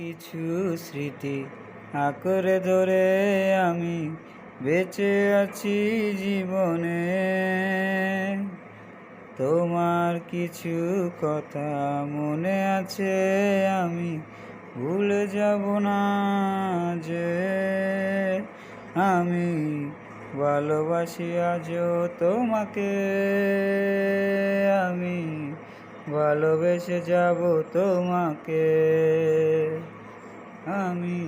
কিছু স্মৃতি আঁকড়ে ধরে আমি বেঁচে আছি জীবনে। তোমার কিছু কথা মনে আছে, আমি ভুলে যাব না যে আমি ভালোবাসি আজও তোমাকে। আমি ভালোবেসে যাব তোমাকে। আমি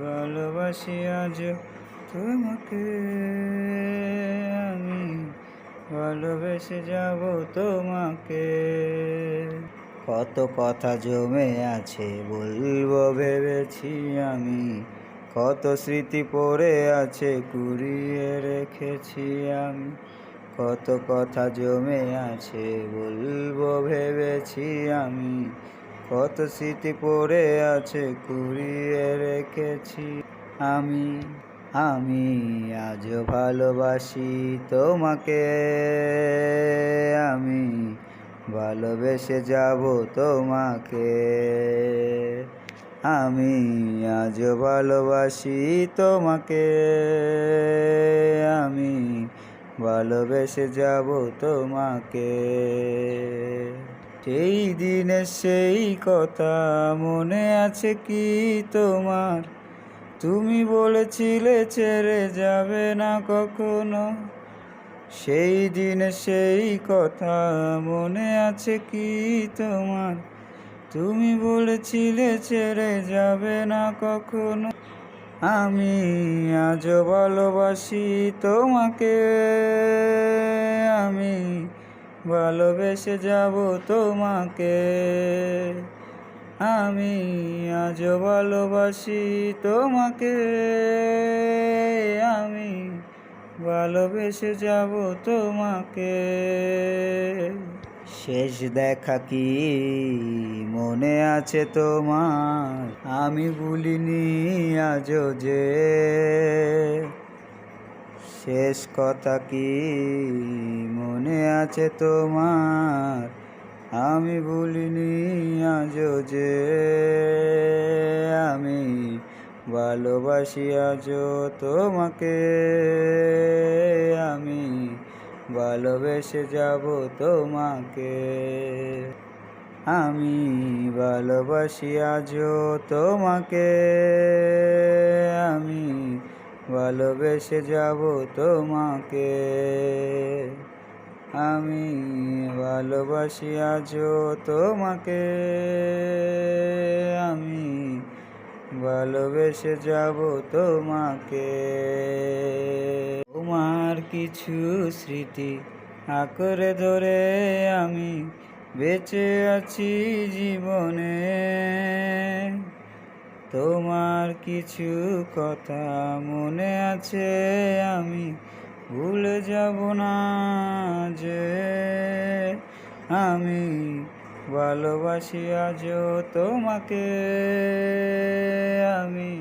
ভালোবাসি আজ তোমাকে। আমি ভালোবেসে যাব তোমাকে। কত কথা জমে আছে বলব ভেবেছি আমি। কত স্মৃতি পড়ে আছে কুড়িয়ে রেখেছি আমি। কত কথা জমে আছে বলব ভেবেছি আমি। কত স্মৃতি পড়ে আছে কুড়িয়ে রেখেছি আমি। আমি আজও ভালোবাসি তোমাকে। আমি ভালোবেসে যাব তোমাকে। আমি আজও ভালোবাসি তোমাকে। ভালোবেসে যাব তোমাকে। সেই দিনের সেই কথা মনে আছে কি তোমার? তুমি বলেছিলে ছেড়ে যাবে না কখনো। সেই দিনে সেই কথা মনে আছে কি তোমার? তুমি বলেছিলে ছেড়ে যাবে না কখনো। আমি আজ ভালোবাসি তোমাকে। আমি ভালোবেসে যাব তোমাকে। আমি আজ ভালোবাসি তোমাকে। আমি ভালোবেসে যাব তোমাকে। শেষ দেখা কি মনে আছে তোমার? আমি ভুলিনি আজও যে। শেষ কথা কি মনে আছে তোমার? আমি ভুলিনি আজও যে। আমি ভালোবাসি আজও তোমাকে। আমি ভালোবেসে যাব তোমাকে। আমি ভালোবাসি আজও তোমাকে। আমি ভালোবেসে যাব তোমাকে। আমি ভালোবাসি আজও তোমাকে। আমি ভালোবেসে যাব তোমাকে। তোমার কিছু স্মৃতি আঁকড়ে ধরে আমি বেঁচে আছি জীবনে। তোমার কিছু কথা মনে আছে, আমি ভুলে যাব না যে আমি ভালোবাসি আজও তোমাকে। আমি